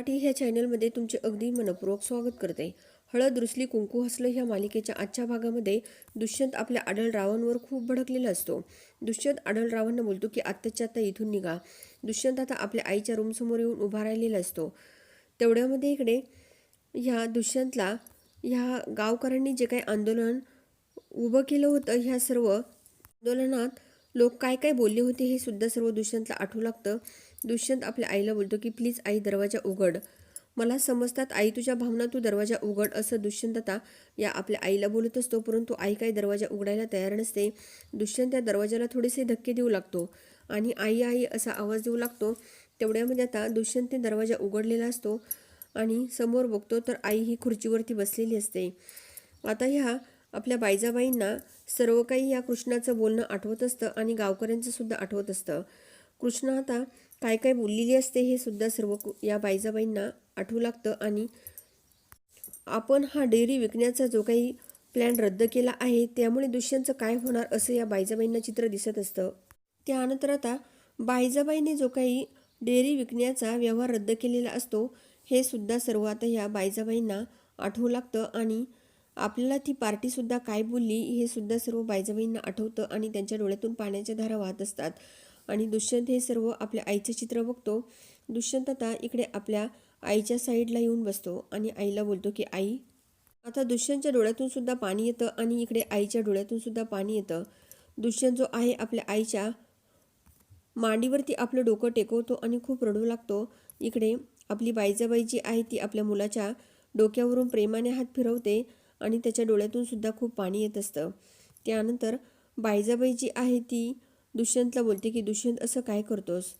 मराठी ह्या चॅनलमध्ये तुमचे अगदी मनपूर्वक स्वागत करते. हळद रुसली कुंकू हसलं ह्या मालिकेच्या आजच्या भागामध्ये दुष्यंत आपल्या आढळरावांवर खूप भडकलेला असतो. दुष्यंत आढळरावांना बोलतो की आत्ताच्या आत्ता इथून निघा. दुष्यंत आता आपल्या आईच्या रूमसमोर येऊन उभा राहिलेला असतो. तेवढ्यामध्ये इकडे ह्या दुष्यंतला ह्या गावकऱ्यांनी जे काही आंदोलन उभं केलं होतं ह्या सर्व आंदोलनात लोक काय काय बोलले होते हे सुद्धा सर्व दुष्यंतला आठवू लागतं. दुष्यंत आपल्या आईला बोलतो की प्लीज आई दरवाजा उघड. मला समजतात आई तुझ्या भावना तू दरवाजा उघड असं दुष्यंत आता या आपल्या आईला बोलत असतो परंतु आई काही दरवाजा उघडायला तयार नसते. दुष्यंत त्या दरवाजाला थोडेसे धक्के देऊ लागतो आणि आई आई असा आवाज देऊ लागतो. तेवढ्यामध्ये आता दुष्यंतने दरवाजा उघडलेला असतो आणि समोर बघतो तर आई ही खुर्चीवरती बसलेली असते. आता ह्या आपल्या बायजाबाईंना सर्व काही या कृष्णाचं बोलणं आठवत असतं आणि गावकऱ्यांचं सुद्धा आठवत असतं. कृष्ण आता काय काय बोललेली असते हे सुद्धा सर्व कु- या बायजाबाईंना आठवू लागतं आणि आपण हा डेअरी विकण्याचा जो काही प्लॅन रद्द केला आहे त्यामुळे दुष्यांचं काय होणार असं या बायजाबाईंना चित्र दिसत असतं. त्यानंतर आता बायजाबाईने जो काही डेअरी विकण्याचा व्यवहार रद्द केलेला असतो हे सुद्धा सर्व आता ह्या बायजाबाईंना आठवू लागतं आणि आपल्याला ती पार्टीसुद्धा काय बोलली हे सुद्धा सर्व बायजाबाईंना आठवतं आणि त्यांच्या डोळ्यातून पाण्याच्या धारा वाहत असतात. आणि दुष्यंत हे सर्व आपल्या आईचं चित्र बघतो. दुष्यंत आता इकडे आपल्या आईच्या साईडला येऊन बसतो आणि आईला बोलतो की आई आता दुष्यंतच्या डोळ्यातून सुद्धा पाणी येतं आणि इकडे आईच्या डोळ्यातून सुद्धा पाणी येतं. दुष्यंत जो आहे आपल्या आईच्या मांडीवरती आपलं डोकं टेकवतो आणि खूप रडू लागतो. इकडे आपली बाईजाबाई जी आहे ती आपल्या मुलाच्या डोक्यावरून प्रेमाने हात फिरवते आणि त्याच्या डोळ्यातून सुद्धा खूप पाणी येत असतं. त्यानंतर बाईजाबाई जी आहे ती दुष्यंतला बोलते की दुष्यंत असं काय करतोस?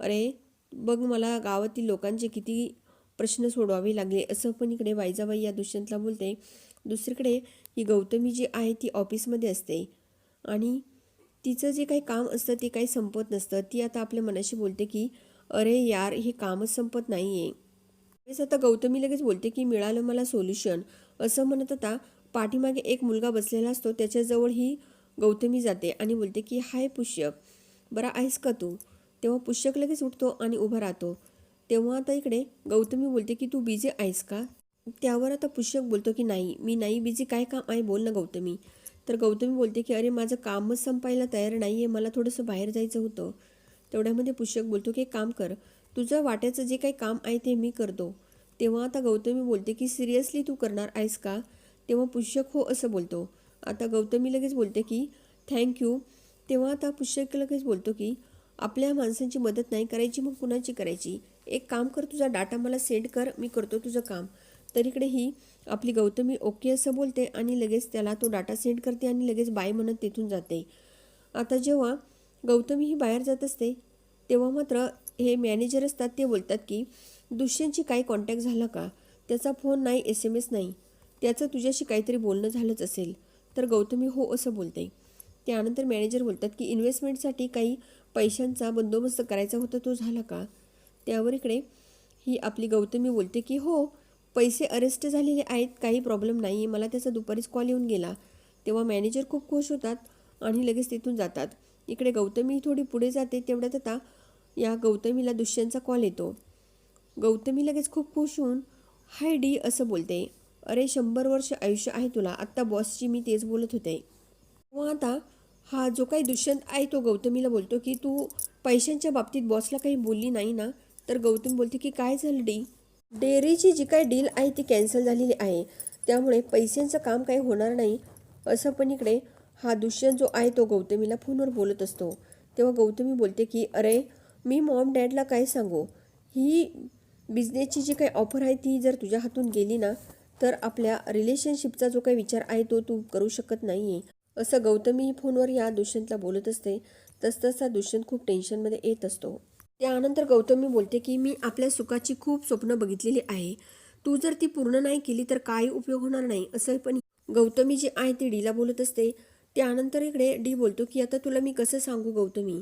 अरे बघ मला गावातील लोकांचे किती प्रश्न सोडवावे लागले. असं पण इकडे वायजाबाई या दुष्यंतला बोलते. दुसरीकडे ही गौतमी जी आहे ती ऑफिसमध्ये असते. आणि तिचं जे काही काम असतं ते काही संपत नसतं. ती आता आपल्या मनाशी बोलते की अरे यार हे कामच संपत नाही आहे त्यावेळेस आता गौतमी लगेच बोलते की मिळालं मला सोल्युशन असं म्हणत आता पाठीमागे एक मुलगा बसलेला असतो. त्याच्याजवळ ही गौतमी जाते आणि बोलते की हाय पुष्यक बरा आहेस का तू? तेव्हा पुष्यक लगेच उठतो आणि उभा राहतो. तेव्हा आता इकडे गौतमी बोलते की तू बिझी आहेस का? त्यावर आता पुष्यक बोलतो की नाही मी नाही बिझी काय काम आहे बोल ना गौतमी. तर गौतमी बोलते की अरे माझं कामच संपायला तयार नाही आहे मला थोडंसं बाहेर जायचं होतं. तेवढ्यामध्ये पुष्यक बोलतो की काम कर तुझं वाट्याचं जे काही काम आहे ते मी करतो. तेव्हा आता गौतमी बोलते की सिरियसली तू करणार आहेस का? तेव्हा पुष्यक हो असं बोलतो. आता गौतमी लगेच बोलते की थँक्यू तेव्हा आता पुष्यक लगेच बोलतो की आपल्या माणसांची मदत नाही करायची मग कुणाची करायची? एक काम कर तुझा डाटा मला सेंड कर मी करतो तुझं काम. तर इकडे ही आपली गौतमी ओके असं बोलते आणि लगेच त्याला तो डाटा सेंड करते आणि लगेच बाय म्हणत तिथून जाते. आता जेव्हा गौतमी ही बाहेर जात असते तेव्हा मात्र हे मॅनेजर असतात ते बोलतात की दुष्यंतची काही कॉन्टॅक्ट झाला का? त्याचा फोन नाही एस एम एस नाही. त्याचं तुझ्याशी काहीतरी बोलणं झालंच असेल. तर गौतमी हो असं बोलते. त्यानंतर मॅनेजर बोलतात की इन्व्हेस्टमेंटसाठी काही पैशांचा बंदोबस्त करायचा होता तो झाला का? त्यावर इकडे ही आपली गौतमी बोलते की हो पैसे अरेस्ट झालेले आहेत काही प्रॉब्लेम नाही आहे मला त्याचा दुपारीच कॉल येऊन गेला. तेव्हा मॅनेजर खूप खुश होतात आणि लगेच तिथून जातात. इकडे गौतमी थोडी पुढे जाते तेवढ्यात आता या गौतमीला दुष्यंतचा कॉल येतो. गौतमी लगेच खूप खुश होऊन हाय डी असं बोलते. अरे शंभर वर्ष आयुष्य आहे तुला. आत्ता बॉसची मी तेच बोलत होते. मग आता हा जो काही दुष्यंत आहे तो गौतमीला बोलतो की तू पैशांच्या बाबतीत बॉसला काही बोलली नाही ना तर गौतम बोलते की काय झालं डी? डेअरीची जी काय डील आहे ती कॅन्सल झालेली आहे. त्यामुळे पैशांचं काम काही होणार नाही. असं पण इकडे हा दुष्यंत जो आहे तो गौतमीला फोनवर बोलत असतो. तेव्हा गौतमी बोलते की अरे मी मॉम डॅडला काय सांगू? ही बिझनेसची जी काही ऑफर आहे ती जर तुझ्या हातून गेली ना तर आपल्या रिलेशनशिपचा जो काही विचार आहे तो तू करू शकत नाही आहे असं गौतमीही फोनवर या दुष्यंतला बोलत असते. तसतसा दुष्यंत खूप टेन्शनमध्ये येत असतो. त्यानंतर गौतमी बोलते की मी आपल्या सुखाची खूप स्वप्न बघितलेली आहे. तू जर ती पूर्ण नाही केली तर काही उपयोग होणार नाही. असं पण गौतमी जी आहे ती डीला बोलत असते. त्यानंतर इकडे डी बोलतो की आता तुला मी कसं सांगू गौतमी?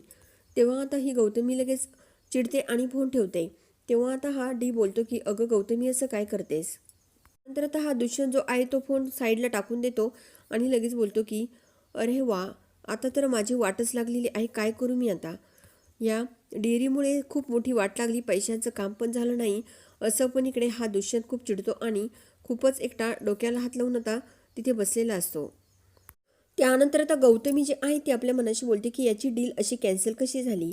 तेव्हा आता ही गौतमी लगेच चिडते आणि फोन ठेवते. तेव्हा आता हा डी बोलतो की अगं गौतमी असं काय करतेस? नंतर आता हा दुष्यंत जो आहे तो फोन साईडला टाकून देतो आणि लगेच बोलतो की अरे वा आता तर माझी वाटच लागलेली आहे काय करू मी आता? या डेअरीमुळे खूप मोठी वाट लागली पैशांचं काम पण झालं नाही असं पण इकडे हा दुष्यंत खूप चिडतो आणि खूपच एकटा डोक्याला हात लावून आता तिथे बसलेला असतो. त्यानंतर आता गौतमी जी आहे ती आपल्या मनाशी बोलते की याची डील अशी कॅन्सल कशी झाली?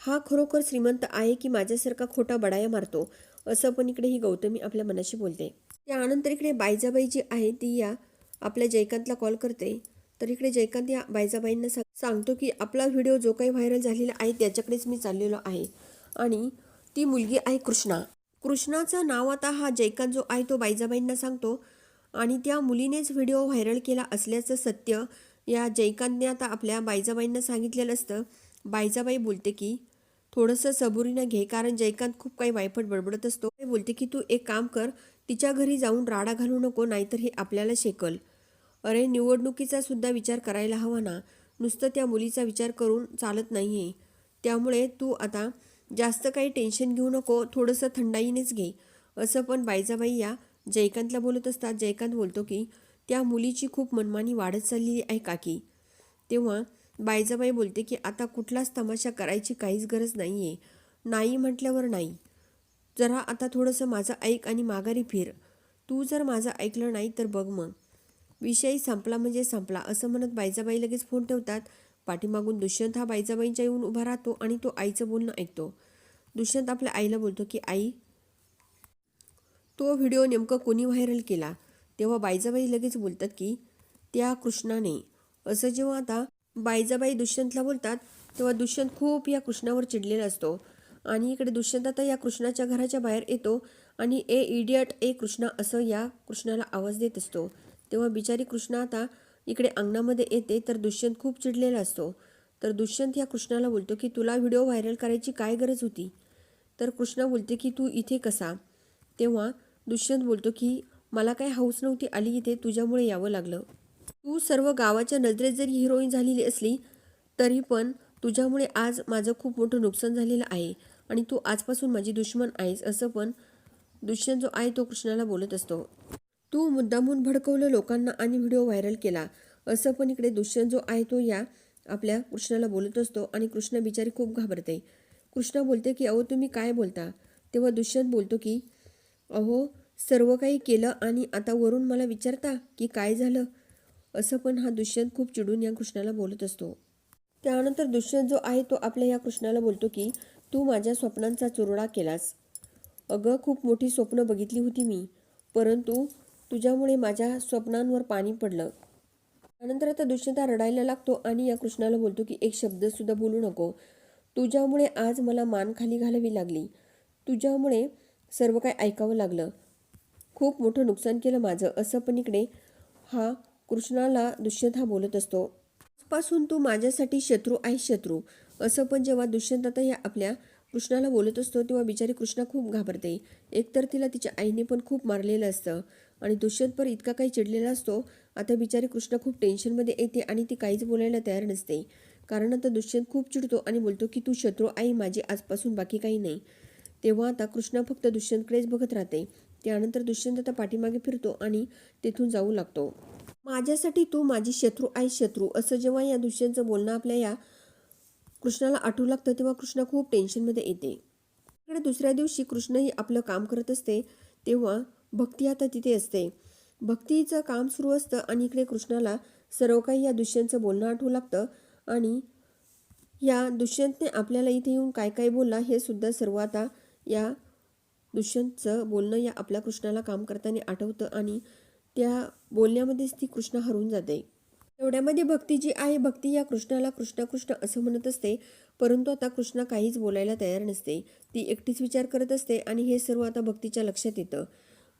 हा खरोखर श्रीमंत आहे की माझ्यासारखा खोटा बडाया मारतो? असं पण इकडे ही गौतमी आपल्या मनाशी बोलते. त्यानंतर इकडे बायजाबाई जी आहे ती या आपल्या जयकांतला कॉल करते. तर इकडे जयकांत या बायजाबाईंना सांग सांगतो की आपला व्हिडिओ जो काही व्हायरल झालेला आहे त्याच्याकडेच मी चाललेलो आहे. आणि ती मुलगी आहे कृष्णा. कृष्णाचं नाव आता हा जयकांत जो आहे तो बायजाबाईंना सांगतो. आणि त्या मुलीनेच व्हिडिओ व्हायरल केला असल्याचं सत्य या जयकांतने आता आपल्या बायजाबाईंना सांगितलेलं असतं. बायजाबाई बोलते की थोडंसं सबुरीनं घे कारण जयकांत खूप काही वायफट बडबडत असतो. बोलते की तू एक काम कर तिच्या घरी जाऊन राडा घालू नको नाहीतर हे आपल्याला शेकल. अरे निवडणुकीचा सुद्धा विचार करायला हवा ना. नुसतं त्या मुलीचा विचार करून चालत नाही आहे त्यामुळे तू आता जास्त काही टेन्शन घेऊ नको थोडंसं थंडाईनेच घे. असं पण बायजाबाई या जयकांतला बोलत असतात. जयकांत बोलतो की त्या मुलीची खूप मनमानी वाढत चाललेली आहे काकी. तेव्हा बायजाबाई बोलते की आता कुठलाच तमाशा करायची काहीच गरज नाही आहे नाही म्हटल्यावर नाही. जरा आता थोडंसं माझं ऐक आणि माघारी फिर. तू जर माझं ऐकलं नाही तर बघ मग. विषय संपला म्हणजे संपला असं म्हणत बायजाबाई लगेच फोन ठेवतात. पाठीमागून दुष्यंत हा बायजाबाईंच्या येऊन उभा राहतो आणि तो आईचं बोलणं ऐकतो. दुष्यंत आपल्या आईला बोलतो की आई तो व्हिडिओ नेमकं कोणी व्हायरल केला? तेव्हा बायजाबाई लगेच बोलतात की त्या कृष्णाने. असं जेव्हा आता बायजाबाई दुष्यंतला बोलतात तेव्हा दुष्यंत खूप या कृष्णावर चिडलेला असतो. आणि इकडे दुष्यंत आता या कृष्णाच्या घराच्या बाहेर येतो आणि ए इडियट ए कृष्णा असं या कृष्णाला आवाज देत असतो. तेव्हा बिचारी कृष्णा आता इकडे अंगणामध्ये येते तर दुष्यंत खूप चिडलेला असतो. तर दुष्यंत या कृष्णाला बोलतो की तुला व्हिडिओ व्हायरल करायची काय गरज होती? तर कृष्णा बोलते की तू इथे कसा? तेव्हा दुष्यंत बोलतो की मला काय हाऊस नव्हती आली इथे तुझ्यामुळे यावं लागलं. तू सर्व गावाच्या नजरेत जरी हिरोईन झालेली असली तरी पण तुझ्यामुळे आज माझं खूप मोठं नुकसान झालेलं आहे. आणि तू आजपासून माझी दुश्मन आहेस असं पण दुष्यंत जो आहे तो कृष्णाला बोलत असतो. तू मुद्दामून भडकवलं लोकांना आणि व्हिडिओ व्हायरल केला असं पण इकडे दुष्यंत जो आहे तो या आपल्या कृष्णाला बोलत असतो आणि कृष्ण बिचारी खूप घाबरते. कृष्णा बोलते की अहो तुम्ही काय बोलता? तेव्हा दुष्यंत बोलतो की अहो सर्व काही केलं आणि आता वरून मला विचारता की काय झालं? असं पण हा दुष्यंत खूप चिडून या कृष्णाला बोलत असतो. त्यानंतर दुष्यंत जो आहे तो आपल्या या कृष्णाला बोलतो की तू माझ्या स्वप्नांचा चुरडा केलास. अगं खूप मोठी स्वप्न बघितली होती मी परंतु तुझ्यामुळे माझ्या स्वप्नांवर पाणी पडलं. त्यानंतर आता दुष्यंता रडायला लागतो आणि या कृष्णाला बोलतो की एक शब्दसुद्धा बोलू नको. तुझ्यामुळे आज मला मान खाली घालावी लागली. तुझ्यामुळे सर्व काही ऐकावं लागलं. खूप मोठं नुकसान केलं माझं असं पण इकडे हा कृष्णाला दुष्यंत हा बोलत असतो. पासून तू माझ्यासाठी शत्रू आहे शत्रू. असं पण जेव्हा दुष्यंत आता या आपल्या कृष्णाला बोलत असतो तेव्हा बिचारी कृष्णा खूप घाबरते. एकतर तिला तिच्या आईने पण खूप मारलेलं असतं आणि दुष्यंत पर इतका काही चिडलेला असतो. आता बिचारी कृष्णा खूप टेन्शनमध्ये येते आणि ती काहीच बोलायला तयार नसते. कारण आता दुष्यंत खूप चिडतो आणि बोलतो की तू शत्रू आई माझी आजपासून बाकी काही नाही. तेव्हा आता कृष्णा फक्त दुष्यंतकडेच बघत राहते. त्यानंतर दुष्यंत आता पाठीमागे फिरतो आणि तिथून जाऊ लागतो. माझ्यासाठी तू माझी शत्रू आई शत्रू. असं जेव्हा या दुष्यंतचं बोलणं आपल्या या कृष्णाला आठवू लागतं तेव्हा कृष्णा खूप टेन्शनमध्ये येते. इकडे दुसऱ्या दिवशी कृष्णही आपलं काम करत असते तेव्हा भक्ती आता तिथे असते. भक्तीचं काम सुरू असतं आणि इकडे कृष्णाला सर्व काही या दुष्यंतचं बोलणं आठवू लागतं आणि या दुष्यंतने आपल्याला इथे येऊन काय काय बोलला हे सुद्धा सर्व आता या दुष्यंतचं बोलणं या आपल्या कृष्णाला काम करताना आठवतं आणि त्या बोलण्यामध्येच ती कृष्ण हरवून जाते. एवढ्यामध्ये भक्ती जी आहे भक्ती या कृष्णाला कृष्ण कृष्ण असं म्हणत असते. परंतु आता कृष्णा काहीच बोलायला तयार नसते. ती एकटीच विचार करत असते आणि हे सर्व आता भक्तीच्या लक्षात येतं.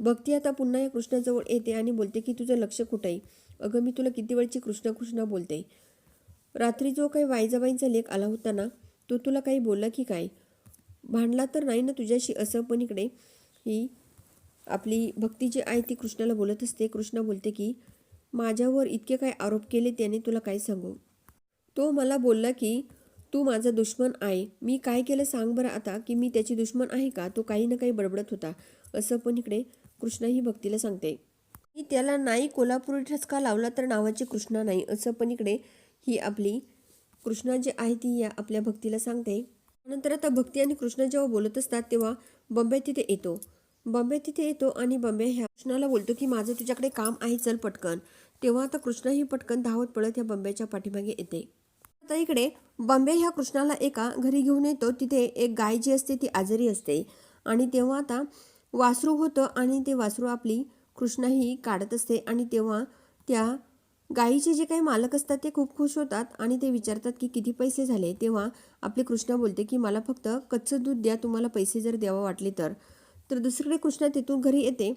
भक्ती आता पुन्हा या कृष्णाजवळ येते आणि बोलते की तुझं लक्ष कुठं आहे अगं मी तुला किती वेळची कृष्ण कृष्ण बोलते. रात्री जो काही वायजाबाईंचा लेख आला होता ना तो तुला काही बोलला की काय? भांडला तर नाही ना तुझ्याशी असं पण इकडे ही आपली भक्ती जी आहे ती कृष्णाला बोलत असते. कृष्णा बोलते की माझ्यावर इतके काय आरोप केले त्याने तुला काय सांगू? तो मला बोलला की तू माझा दुश्मन आहे. मी काय केलं सांग बरं आता की मी त्याची दुश्मन आहे का? तो काही ना काही बडबडत होता. असं पण इकडे कृष्णा ही भक्तीला सांगते. मी त्याला नाही कोल्हापुरी ठसका लावला तर नावाची कृष्णा नाही. असं पण इकडे ही आपली कृष्णा जी आहे ती या आपल्या भक्तीला सांगते. नंतर आता भक्ती आणि कृष्ण जेव्हा बोलत असतात तेव्हा बॉम्बे तिथे येतो. बॉम्बे तिथे येतो आणि बॉम्बे ह्या कृष्णाला बोलतो की माझं तुझ्याकडे काम आहे चल पटकन. तेव्हा आता कृष्णही पटकन धावत पळत या बंब्याच्या पाठीमागे येते. आता इकडे बंबे ह्या कृष्णाला एका घरी घेऊन येतो. तिथे एक गाय जी असते ती आजारी असते. आणि तेव्हा आता वासरू होतं आणि ते वासरू आपली कृष्णाही काढत असते. आणि तेव्हा त्या गाईचे जे काही मालक असतात ते खूप खुश होतात आणि ते विचारतात की किती पैसे झाले? तेव्हा आपली कृष्णा बोलते की मला फक्त कच्चं दूध द्या तुम्हाला पैसे जर द्यावं वाटले तर. तर दुसरीकडे कृष्णा तिथून घरी येते.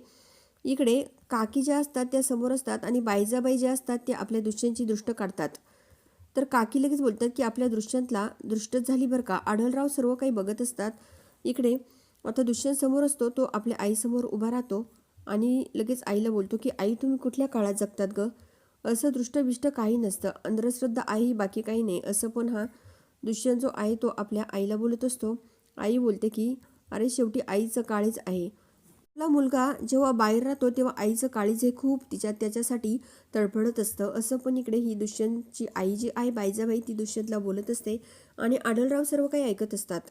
इकडे काकी ज्या असतात त्या समोर असतात आणि बाईजाबाई ज्या असतात त्या आपल्या दृश्यांची दृष्ट काढतात. तर काकी लगेच बोलतात की आपल्या दृश्यांतला दृष्टच झाली बरं का? आढळराव सर्व काही बघत असतात. इकडे आता दुष्यंत समोर असतो तो आपल्या आईसमोर उभा राहतो आणि लगेच आईला बोलतो की आई तुम्ही कुठल्या काळात जगतात ग? असं दृष्टबिष्ट काही नसतं. अंधश्रद्धा आई बाकी काही नाही असं पण हा दुष्यंत जो आहे तो आपल्या आईला बोलत असतो. आई बोलते की अरे शेवटी आईचं काळीज आहे. आपला मुलगा जेव्हा बाहेर राहतो तेव्हा आईचं काळीज हे खूप तिच्या त्याच्यासाठी तडफडत असतं. असं पण इकडे ही दुष्यंतची आई जी आहे बायजाबाई ती दुष्यंतला बोलत असते आणि आढळराव सर्व काही ऐकत असतात.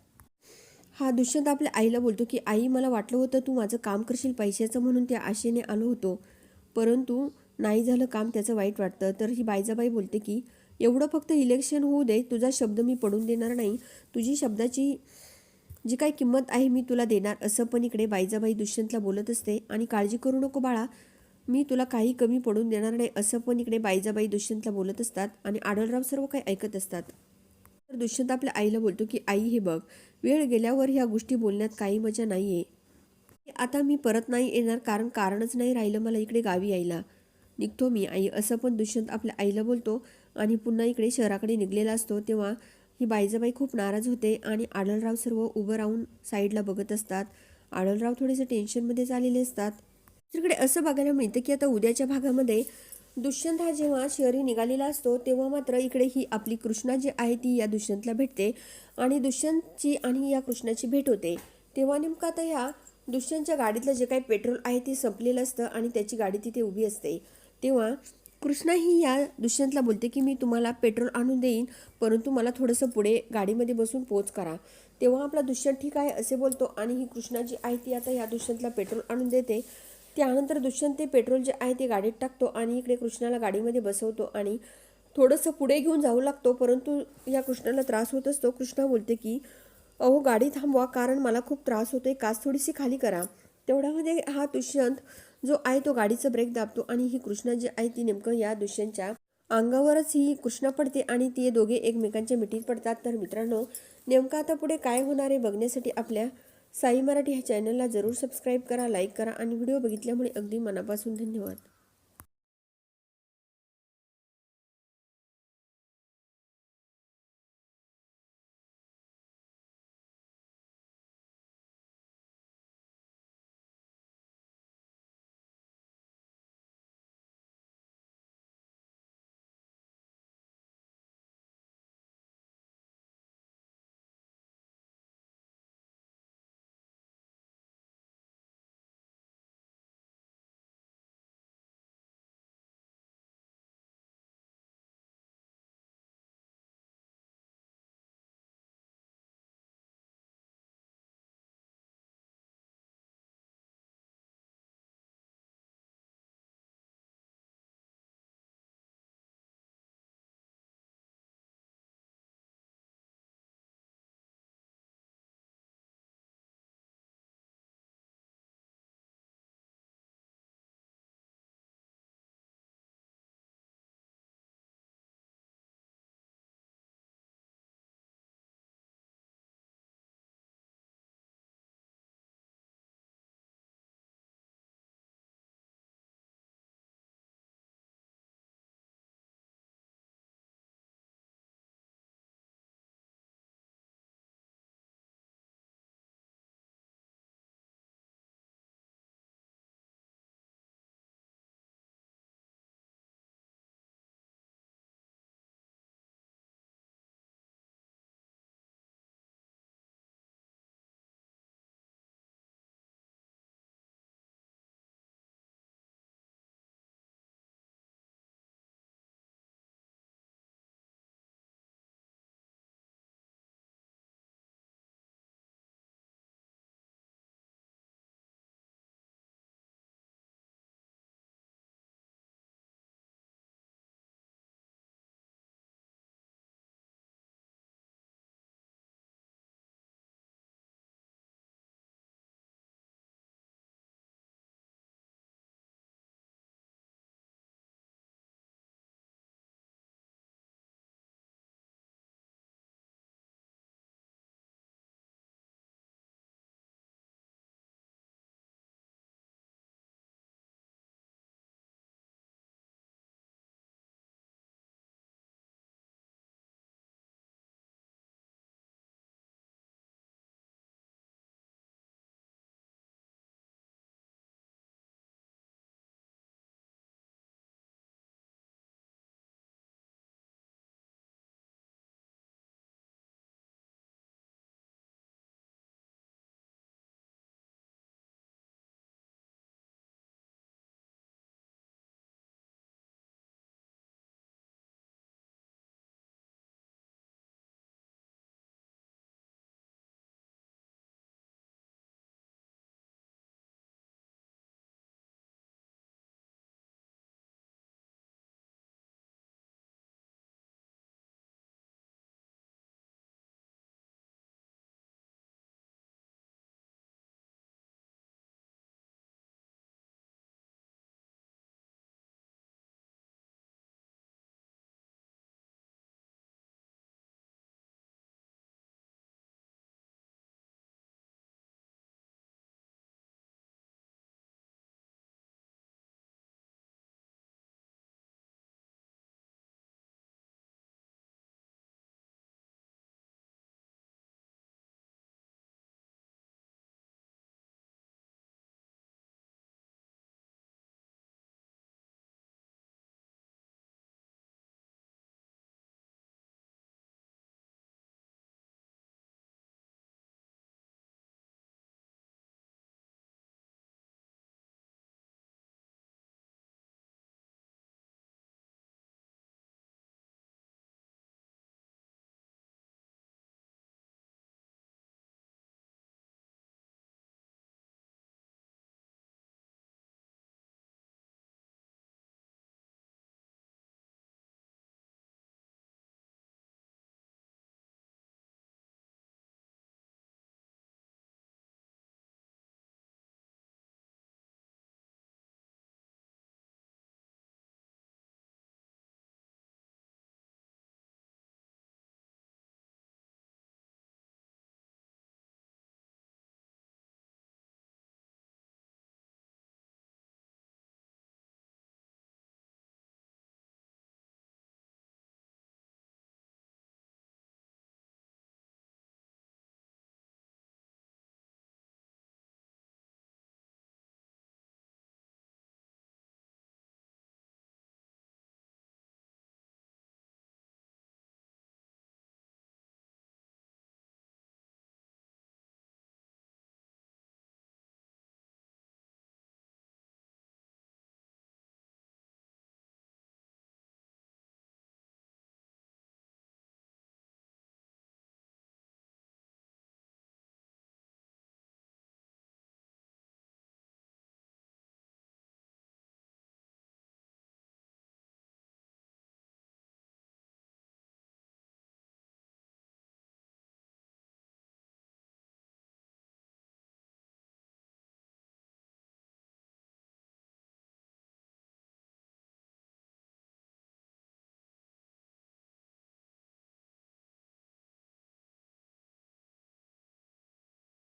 हा दुष्यंत आपल्या आईला बोलतो की आई मला वाटलं होतं तू माझं काम करशील पैशाचं म्हणून त्या आशेने आलो होतो. परंतु नाही झालं काम त्याचं वाईट वाटतं. तर ही बायजाबाई बोलते की एवढं फक्त इलेक्शन होऊ दे. तुझा शब्द मी पडून देणार नाही. तुझी शब्दाची जी काही किंमत आहे मी तुला देणार असं पण इकडे बाईजाबाई दुष्यंतला बोलत असते. आणि काळजी करू नको बाळा मी तुला काही कमी पडून देणार नाही असं पण इकडे बाईजाबाई दुष्यंतला बोलत असतात आणि आढळराव सर्व काही ऐकत असतात. तर दुष्यंत आपल्या आईला बोलतो की आई हे बघ वेळ गेल्यावर ह्या गोष्टी बोलण्यात काही मजा नाही आहे आता मी परत नाही येणार कारण कारणच नाही राहिलं मला इकडे गावी यायला. निघतो मी आई असं पण दुष्यंत आपल्या आईला बोलतो. आणि पुन्हा इकडे शहराकडे निघलेला असतो तेव्हा ही बाईजाबाई खूप नाराज होते आणि आढळराव सर्व उभं राहून साईडला बघत असतात. आढळराव थोडेसे टेन्शनमध्ये आलेले असतात. दुसरीकडे असं बघायला मिळतं की आता उद्याच्या भागामध्ये दुष्यंत हा जेव्हा शहरी निघालेला असतो तेव्हा मात्र इकडे ही आपली कृष्णा जी आहे ती या दुष्यंतला भेटते आणि दुष्यंतची आणि या कृष्णाची भेट होते. तेव्हा नेमकं आता ह्या दुष्यंतच्या गाडीतलं जे काही पेट्रोल आहे ते संपलेलं असतं आणि त्याची गाडी तिथे उभी असते. तेव्हा कृष्णा ही या दुष्यंतला बोलते की मी तुम्हाला पेट्रोल आणून देईन परंतु मला थोडंसं पुढे गाडीमध्ये बसून पोच करा. तेव्हा आपला दुष्यंत ठीक आहे असे बोलतो आणि ही कृष्णा जी आहे ती आता या दुष्यंतला पेट्रोल आणून देते. त्यानंतर दुष्यंत ते पेट्रोल जे आहे ते गाडीत टाकतो आणि इकडे कृष्णाला गाडीमध्ये बसवतो आणि थोडंसं पुढे घेऊन जाऊ लागतो परंतु या कृष्णाला त्रास होत असतो. कृष्णा बोलते की अहो गाडी थांबवा कारण मला खूप त्रास होतोय काच थोडीशी खाली करा. तेवढ्यामध्ये हा दुष्यंत जो आहे तो गाडीचं ब्रेक दाबतो आणि ही कृष्णा जी आहे ती नेमकं या दुष्यंतच्या अंगावरच ही कृष्णा पडते आणि ते दोघे एकमेकांच्या मिठीत पडतात. तर मित्रांनो नेमकं आता पुढे काय होणार आहे बघण्यासाठी आपल्या साई मराठी ह्या चॅनलला जरूर सबस्क्राईब करा लाईक करा आणि व्हिडिओ बघितल्यामुळे अगदी मनापासून धन्यवाद.